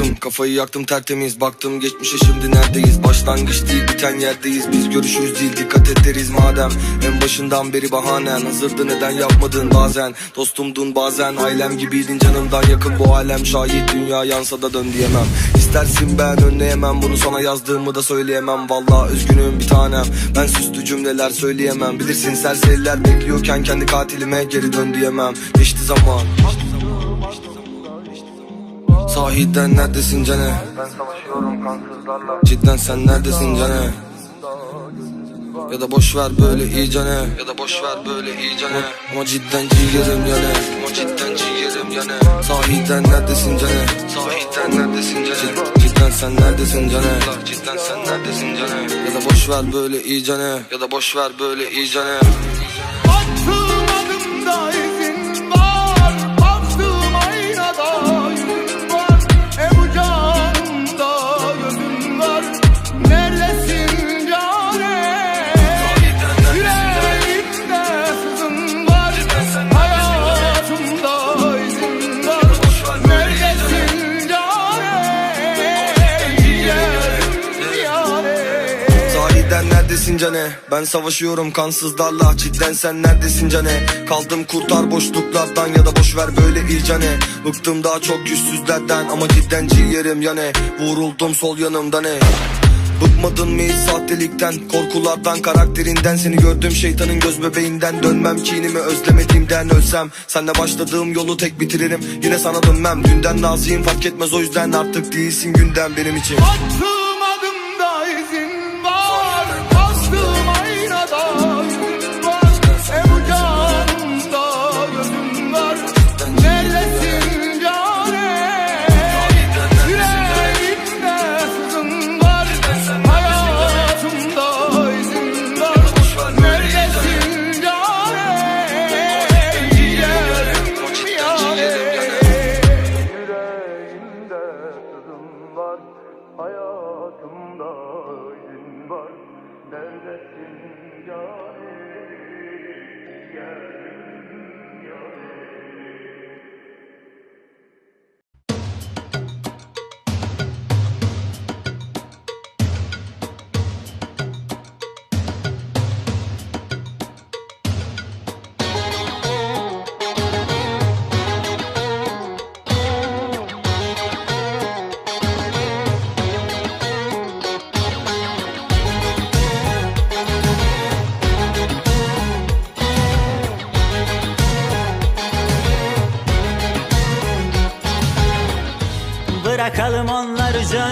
Yaktım kafayı yaktım tertemiz Baktım geçmişe şimdi neredeyiz? Başlangıç değil biten yerdeyiz. Biz görüşürüz değil dikkat et deriz madem. En başından beri bahanen Hazırdı neden yapmadın bazen? Dostumdun bazen ailem gibiydin canımdan yakın Bu alem. Şahit dünya yansa da dön diyemem. İstersin ben önleyemem Bunu sana yazdığımı da söyleyemem. Vallahi üzgünüm bir tanem Ben süslü cümleler söyleyemem. Bilirsin serseriler bekliyorken kendi katilime geri dön diyemem. Geçti zaman Sahiden neredesin cane? Ben savaşıyorum kansızlarla Cidden sen neredesin cane? Ya da boş ver böyle iyicene Ya da boş ver böyle iyicene Ama cidden ciğerim yane Ama cidden ciğerim yane Sahiden neredesin cane? Sahiden neredesin cane? Cidden sen neredesin cane? Cidden sen neredesin cane? Ya da boş ver böyle iyicene Ya da boş ver böyle iyicene cane? Ben savaşıyorum kansızlarla. Cidden sen neredesin cane? Kaldım kurtar boşluklardan ya da boş ver böyle iyicane Bıktım daha çok yüzsüzlerden ama cidden ciğerim yane Vuruldum sol yanımda ne? Bıkmadın mı hiç sahtelikten? Korkulardan karakterinden Seni gördüm şeytanın göz bebeğinden. Dönmem kinimi özlemediğimden ölsem. Senle başladığım yolu tek bitiririm Yine sana dönmem. Dünden razıyım fark etmez o yüzden Artık değilsin günden benim için. Attığım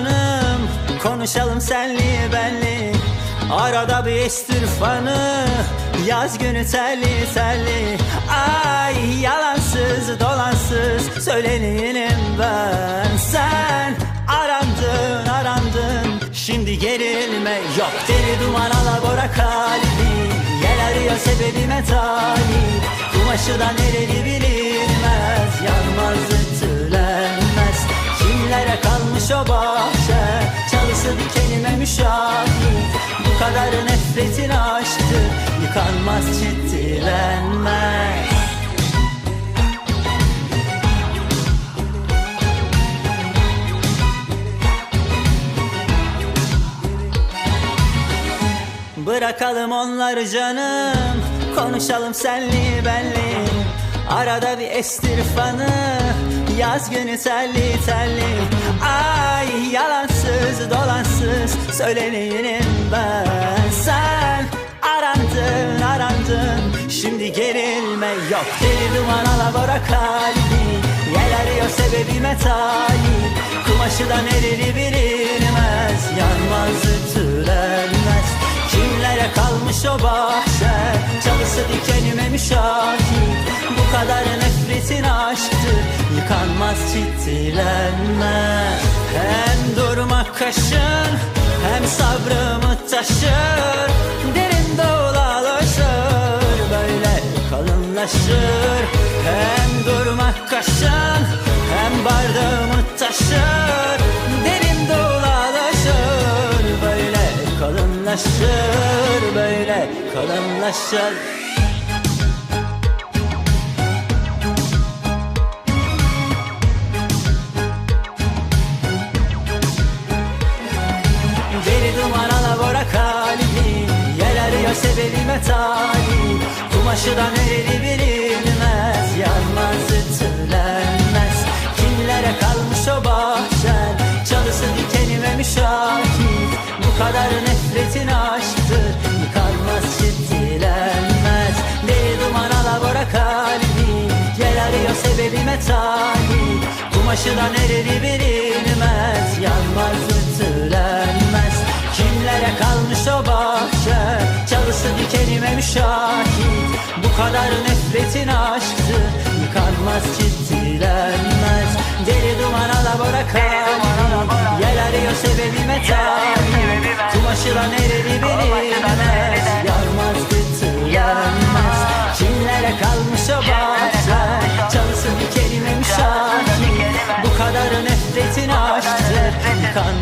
canım Konuşalım senli benli. Arada bir estir Yaz günü telli telli Ay yalansız dolansız Söyleneyim ben. Sen arandın arandın Şimdi gerilme yok. Deli duman alabora kalbi Gel arıyor sebebime talip Kumaşı da nereli bilinmez müşahit Bu kadar nefretin aşktı Yıkanmaz ciddilenmez Bırakalım onları canım Konuşalım senli benli. Arada bir estir fanı Yaz günü telli telli. Ay yalansız dolansız Söyleneyim ben. Sen arandın arandın. Şimdi gerilme yok. Deli duman alabora kalbi. Yel arıyor sebebime talip. Kumaşı da nereli bilinmez. Yanmaz ütülenmez Kimlere kalmış o bahçe. Çalısı dikenime müşahit. Bu kadar nefretin aşktı Yıkanmaz ciddilenmez Hem durmak kaşın Hem sabrımı taşır. Derin dolaşır Böyle kalınlaşır arkadaşlar. Deli dumanala bırak halimi Yel arıyor sebebime talim Kumaşı da nereli bilinmez Yanmaz ütülenmez. Kimlere kalmış o bahçen Çalısı dikenime müşahit Bu kadar nefretin aşktır. Yıkanmaz ciddilenmez Deli duman alabora kalbi. Gel arıyor sebebime talip. Kumaşıdan ereri bilinmez. Yanmaz ütülenmez. Kimlere kalmış o bahçe? Çalısı dikenime müşahit. Bu kadar nefretin aşktır Yıkanmaz ciddilenmez Deli duman alabora kalbi. Yel arıyor sebebime talip. Kumaşıdan ereri bilinmez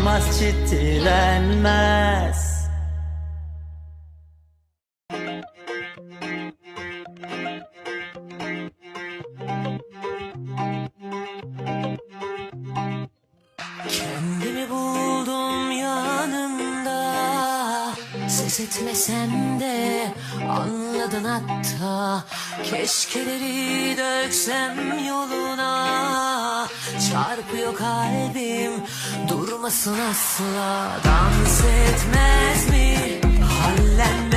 Yıkanmaz ciddilenmez Ses etmesem de anladın hatta. Keşkeleri döksem yoluna. Çarpıyor kalbim durmasın asla. Dans etmez mi? Hallenmez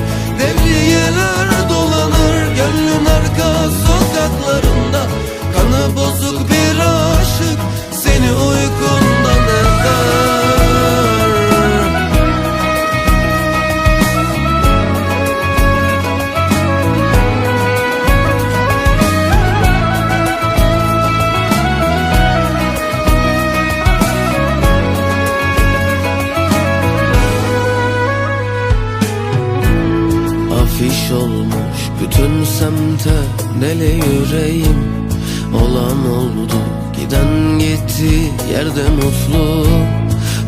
Devriyeler dolanır gönlün arka sokaklarında Olmuş bütün semte deli yüreğim? Olan oldu giden gitti yerde mutlu.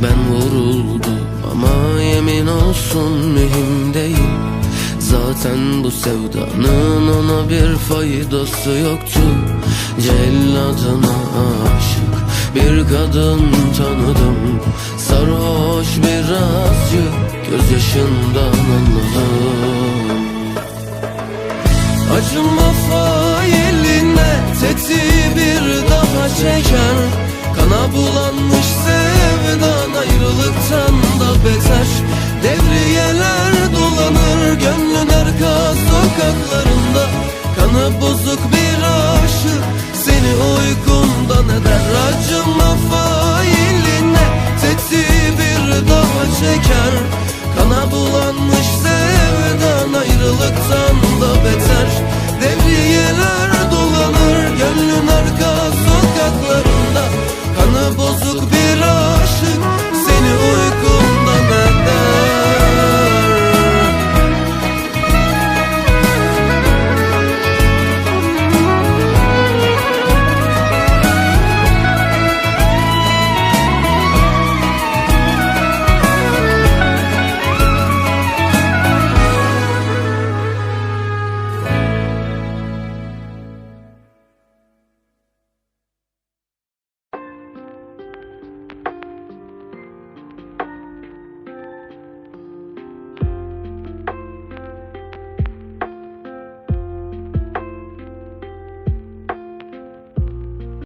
Ben vuruldu ama yemin olsun mühim değil Zaten bu sevdanın ona bir faydası yoktu. Celladına aşık bir kadın tanıdım. Sarhoş birazcık gözyaşından anladım Acıma failine tetiği bir daha çeker Kana bulanmış